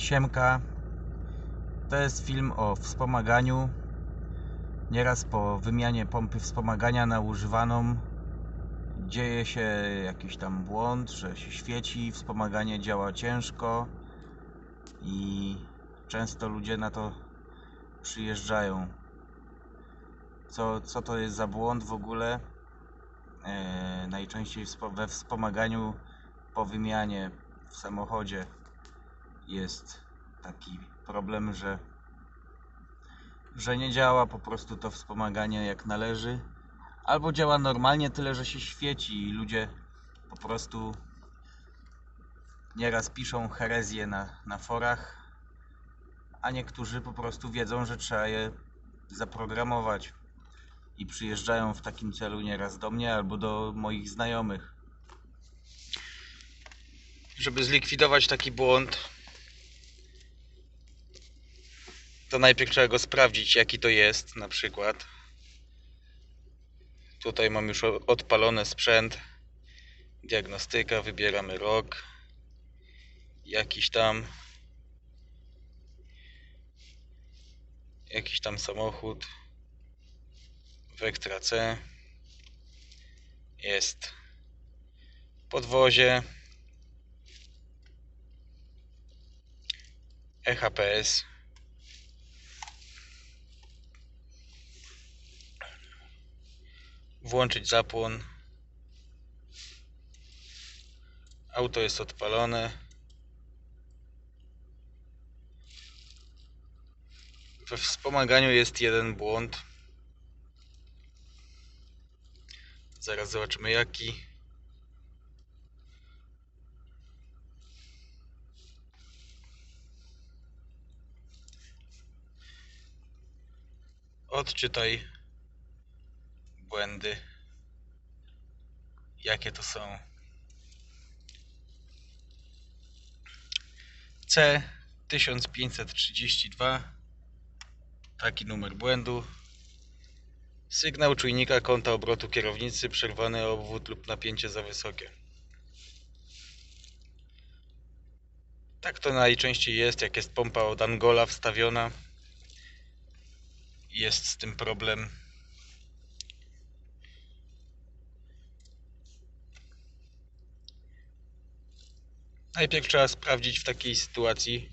Siemka. To jest film o wspomaganiu. Nieraz po wymianie pompy wspomagania na używaną dzieje się jakiś tam błąd, że się świeci, wspomaganie działa ciężko i często ludzie na to przyjeżdżają. Co, co to jest za błąd w ogóle? E, najczęściej we wspomaganiu po wymianie w samochodzie jest taki problem, że, że nie działa po prostu to wspomaganie jak należy, albo działa normalnie, tyle że się świeci i ludzie po prostu nieraz piszą herezję na, na forach, a niektórzy po prostu wiedzą, że trzeba je zaprogramować i przyjeżdżają w takim celu nieraz do mnie albo do moich znajomych. Żeby zlikwidować taki błąd, to najpierw trzeba go sprawdzić, jaki to jest, na przykład. Tutaj mam już odpalony sprzęt. Diagnostyka, wybieramy rok. Jakiś tam. Jakiś tam samochód. Vectra C. Jest podwozie. EHPS. Włączyć zapłon. Auto jest odpalone. We wspomaganiu jest jeden błąd. Zaraz zobaczymy jaki. Odczytaj błędy. Jakie to są? C 1532 Taki numer błędu. Sygnał czujnika kąta obrotu kierownicy, przerwany obwód lub napięcie za wysokie. Tak to najczęściej jest, jak jest pompa od Angola wstawiona. Jest z tym problem. Najpierw trzeba sprawdzić w takiej sytuacji,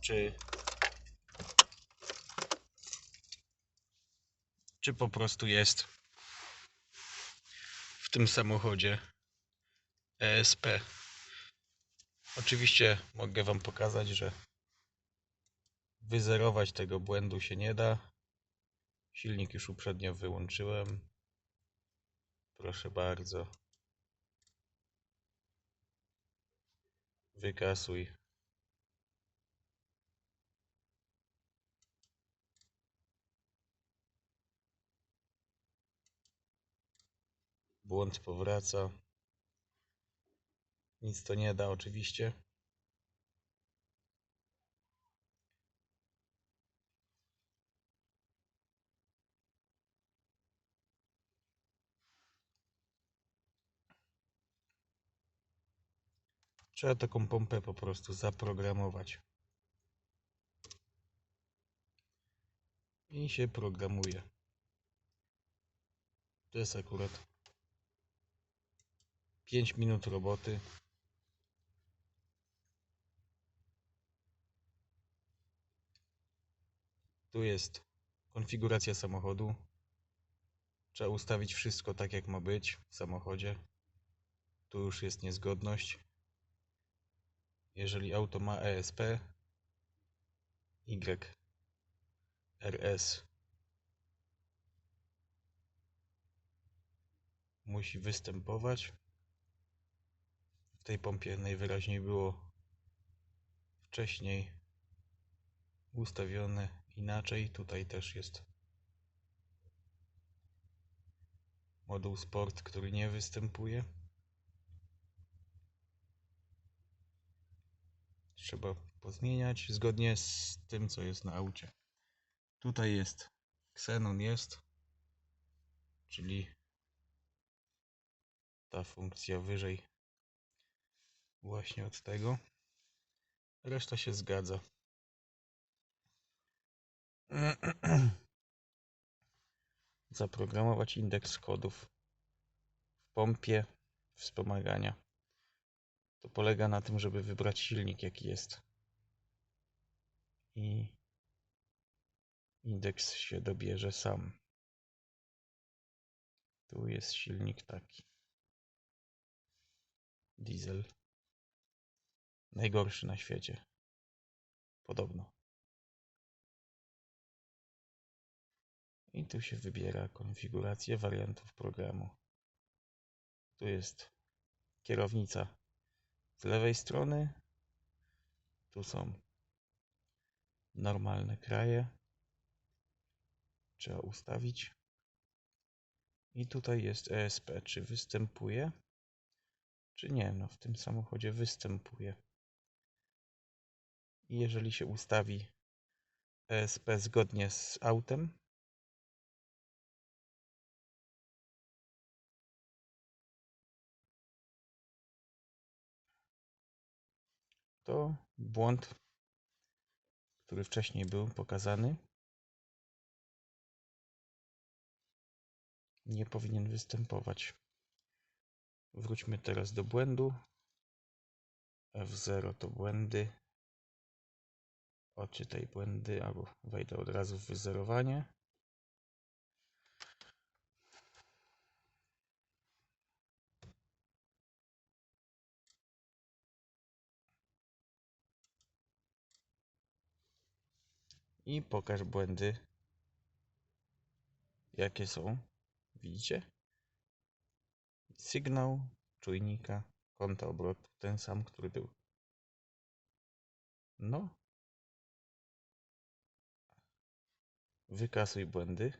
czy czy po prostu jest w tym samochodzie ESP. Oczywiście mogę Wam pokazać, że wyzerować tego błędu się nie da. Silnik już uprzednio wyłączyłem. Proszę bardzo. Wykasuj. Błąd powraca. Nic to nie da, oczywiście. Trzeba taką pompę po prostu zaprogramować. I się programuje. To jest akurat 5 minut roboty. Tu jest konfiguracja samochodu. Trzeba ustawić wszystko tak jak ma być w samochodzie. Tu już jest niezgodność. Jeżeli auto ma ESP YRS musi występować. W tej pompie najwyraźniej było wcześniej ustawione inaczej. Tutaj też jest moduł Sport, który nie występuje. Trzeba pozmieniać zgodnie z tym, co jest na aucie. Tutaj jest Xenon jest, czyli ta funkcja wyżej właśnie od tego. Reszta się zgadza. Zaprogramować indeks kodów w pompie wspomagania. To polega na tym, żeby wybrać silnik, jaki jest. I indeks się dobierze sam. Tu jest silnik taki. Diesel. Najgorszy na świecie. Podobno. I tu się wybiera konfigurację wariantów programu. Tu jest kierownica z lewej strony. Tu są normalne kraje. Trzeba ustawić. I tutaj jest ESP, czy występuje, czy nie. No w tym samochodzie występuje. I jeżeli się ustawi ESP zgodnie z autem, to błąd, który wcześniej był pokazany, nie powinien występować. Wróćmy teraz do błędu. F0 to błędy. Odczytaj błędy, albo wejdę od razu w wyzerowanie. I pokaż błędy, jakie są. Widzicie? Sygnał czujnika kąta obrotu, ten sam, który był. No. Wykasuj błędy.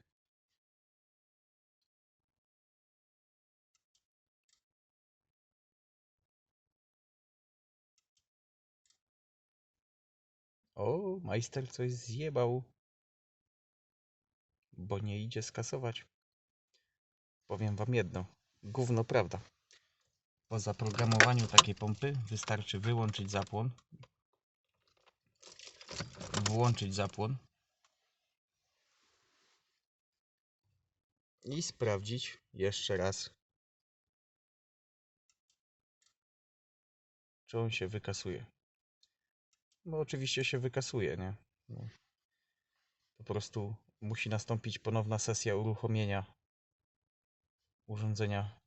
O, majster coś zjebał. Bo nie idzie skasować. Powiem wam jedno. Gówno prawda. Po zaprogramowaniu takiej pompy wystarczy wyłączyć zapłon. Włączyć zapłon. I sprawdzić jeszcze raz. Czy on się wykasuje. No oczywiście się wykasuje, nie? No. Po prostu musi nastąpić ponowna sesja uruchomienia urządzenia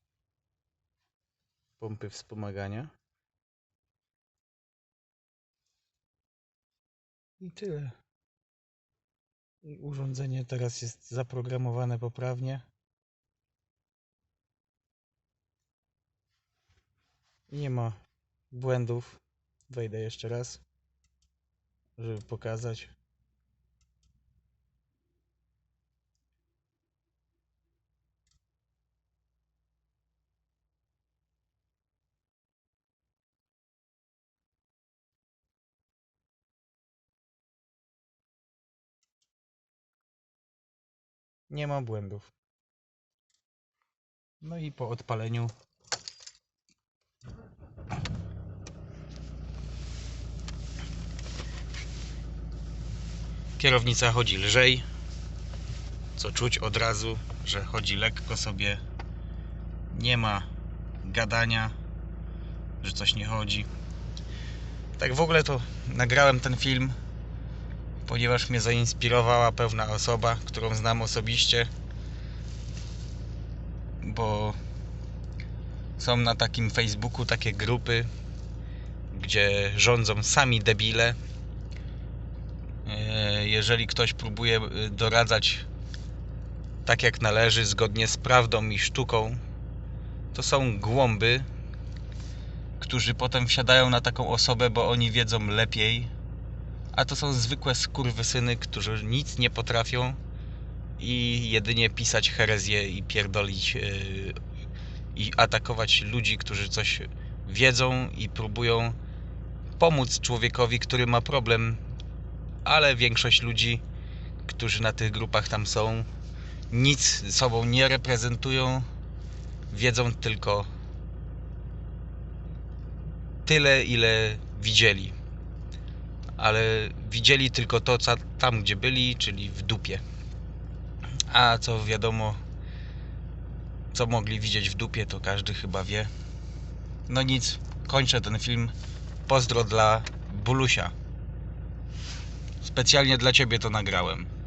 pompy wspomagania. I tyle. I urządzenie teraz jest zaprogramowane poprawnie. Nie ma błędów. Wejdę jeszcze raz, żeby pokazać. Nie ma błędów. No i po odpaleniu kierownica chodzi lżej. Co czuć od razu, że chodzi lekko sobie. Nie ma gadania, że coś nie chodzi. Tak w ogóle to nagrałem ten film ponieważ mnie zainspirowała pewna osoba, którą znam osobiście, bo są na takim Facebooku takie grupy, gdzie rządzą sami debile. Jeżeli ktoś próbuje e, doradzać tak jak należy, zgodnie z prawdą i sztuką, to są głąby, którzy potem wsiadają na taką osobę, bo oni wiedzą lepiej a to są zwykłe skurwysyny, którzy nic nie potrafią i jedynie pisać herezję i pierdolić yy, i atakować ludzi, którzy coś wiedzą i próbują pomóc człowiekowi, który ma problem, ale większość ludzi, którzy na tych grupach tam są, nic sobą nie reprezentują, wiedzą tylko tyle, ile widzieli. Ale widzieli tylko to, co tam, gdzie byli, czyli w dupie. A co wiadomo, co mogli widzieć w dupie, to każdy chyba wie. No nic, kończę ten film. Pozdro dla Bulusia. Specjalnie dla ciebie to nagrałem.